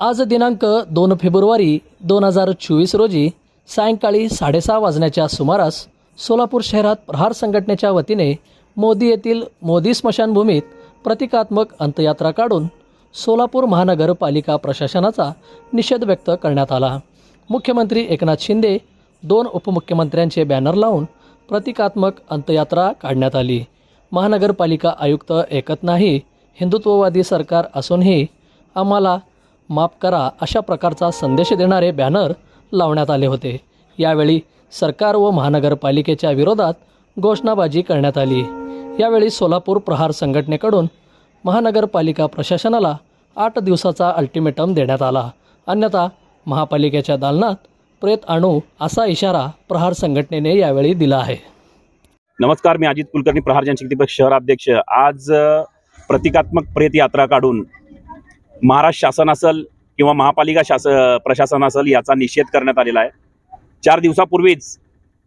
आज दिनांक दोन फेब्रुवारी दोन हजार चोवीस रोजी सायंकाळी साडेसहा वाजण्याच्या सुमारास सोलापूर शहरात प्रहार संघटनेच्या वतीने मोदी येथील मोदी स्मशानभूमीत प्रतिकात्मक अंत्ययात्रा काढून सोलापूर महानगरपालिका प्रशासनाचा निषेध व्यक्त करण्यात आला. मुख्यमंत्री एकनाथ शिंदे दोन उपमुख्यमंत्र्यांचे बॅनर लावून प्रतिकात्मक अंत्ययात्रा काढण्यात आली. महानगरपालिका आयुक्त एकत नाही हिंदुत्ववादी सरकार असूनही आम्हाला माफ करा अशा प्रकारचा संदेश देणारे बॅनर लावण्यात आले होते. यावेळी सरकार व महानगरपालिकेच्या विरोधात घोषणाबाजी करण्यात आली. यावेळी सोलापूर प्रहार संघटनेकडून महानगरपालिका प्रशासनाला आठ दिवसाचा अल्टिमेटम देण्यात आला. अन्यथा महापालिकेच्या दालनात प्रेत आणू असा इशारा प्रहार संघटनेने यावेळी दिला आहे. नमस्कार मी अजित कुलकर्णी प्रहार जनशक्ती पक्ष शहराध्यक्ष. आज प्रतिकात्मक प्रेत यात्रा काढून महाराष्ट्र शासन असेल किंवा महापालिका शास प्रशासन असेल याचा निषेध करण्यात आलेला आहे. चार दिवसापूर्वीच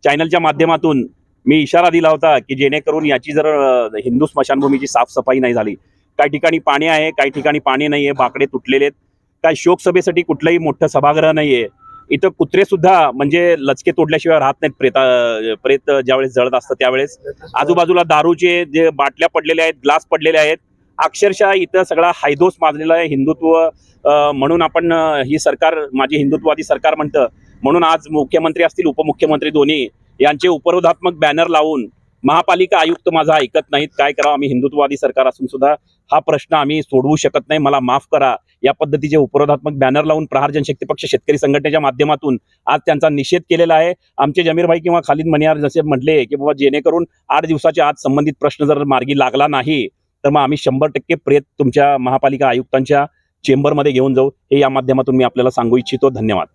चॅनलच्या माध्यमातून मी इशारा दिला होता की जेणेकरून याची जर हिंदू स्मशानभूमीची साफसफाई नाही झाली. काही ठिकाणी पाणी आहे काही ठिकाणी पाणी नाही आहे बाकडे तुटलेले आहेत काही शोकसभेसाठी कुठलंही मोठं सभागृह नाही आहे इथं कुत्रे सुद्धा म्हणजे लचके तोडल्याशिवाय राहत नाहीत प्रेता प्रेत ज्यावेळेस जळत असतं त्यावेळेस. आजूबाजूला दारूचे जे बाटल्या पडलेल्या आहेत ग्लास पडलेले आहेत अक्षरशः इथं सगळा हायदोस माजलेला आहे. हिंदुत्व म्हणून आपण ही सरकार माझी हिंदुत्ववादी सरकार म्हणतं. म्हणून आज मुख्यमंत्री असतील उपमुख्यमंत्री दोन्ही. यांचे उपरोधात्मक बॅनर लावून महापालिका आयुक्त माझा ऐकत नाहीत. काय करावं? आम्ही हिंदुत्ववादी सरकार असून सुद्धा हा प्रश्न आम्ही सोडवू शकत नाही. मला माफ करा. या पद्धतीचे उपरोधात्मक बॅनर लावून प्रहार जनशक्ती पक्ष शेतकरी संघटनेच्या माध्यमातून आज त्यांचा निषेध केलेला आहे. आमचे जमीरभाई किंवा खालिद मनियार जसे म्हटले की बाबा जेणेकरून आठ दिवसाच्या आत संबंधित प्रश्न जर मार्गी लागला नाही तर मग आम्ही शंभर टक्के प्रेत तुमच्या महापालिका आयुक्तांच्या चेंबरमध्ये घेऊन जाऊ. हे या माध्यमातून मी आपल्याला सांगू इच्छितो. धन्यवाद.